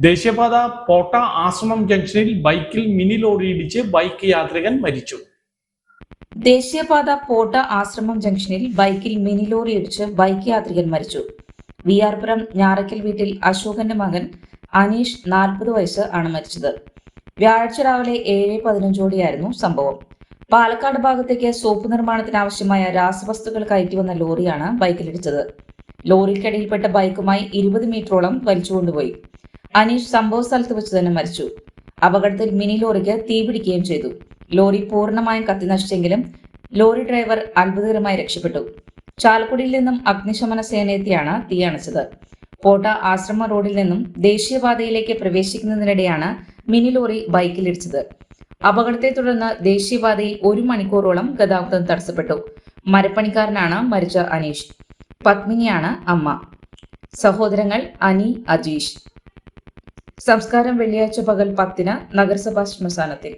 ദേശീയപാത പോട്ട ആശ്രമം ജംഗ്ഷനിൽ ബൈക്കിൽ മിനി ലോറി ഇടിച്ച് ബൈക്ക് യാത്രികൻ മരിച്ചു. ദേശീയപാത പോട്ട ആശ്രമം ജംഗ്ഷനിൽ ബൈക്കിൽ മിനി ലോറി ഇടിച്ച് ബൈക്ക് യാത്രികൻ മരിച്ചു. വി ഞാറയ്ക്കൽ വീട്ടിൽ അശോകന്റെ മകൻ അനീഷ് നാൽപ്പത് വയസ്സ് ആണ് മരിച്ചത്. വ്യാഴാഴ്ച രാവിലെ ഏഴ് പതിനഞ്ചോടെയായിരുന്നു സംഭവം. പാലക്കാട് ഭാഗത്തേക്ക് സോപ്പ് നിർമ്മാണത്തിന് ആവശ്യമായ രാസവസ്തുക്കൾ കയറ്റി വന്ന ലോറിയാണ് ബൈക്കിലിടിച്ചത്. ലോറിക്കടിയിൽപ്പെട്ട ബൈക്കുമായി ഇരുപത് മീറ്ററോളം വലിച്ചുകൊണ്ടുപോയി. അനീഷ് സംഭവ സ്ഥലത്ത് വെച്ച് തന്നെ മരിച്ചു. അപകടത്തിൽ മിനി ലോറിക്ക് തീപിടിക്കുകയും ചെയ്തു. ലോറി പൂർണമായും കത്തിനശിച്ചെങ്കിലും ലോറി ഡ്രൈവർ അത്ഭുതകരമായി രക്ഷപ്പെട്ടു. ചാലക്കുടിയിൽ നിന്നും അഗ്നിശമന സേനയെത്തിയാണ് തീ അണച്ചത്. പോട്ട ആശ്രമ റോഡിൽ നിന്നും ദേശീയപാതയിലേക്ക് പ്രവേശിക്കുന്നതിനിടെയാണ് മിനി ലോറി ബൈക്കിലിടിച്ചത്. അപകടത്തെ തുടർന്ന് ദേശീയപാതയിൽ ഒരു മണിക്കൂറോളം ഗതാഗതം തടസ്സപ്പെട്ടു. മരപ്പണിക്കാരനാണ് മരിച്ച അനീഷ്. പത്മിനിയാണ് അമ്മ. സഹോദരങ്ങൾ അനി അജീഷ്. സംസ്കാരം വെള്ളിയാഴ്ച പകൽ പത്തിന് നഗരസഭാ ശ്മശാനത്തിൽ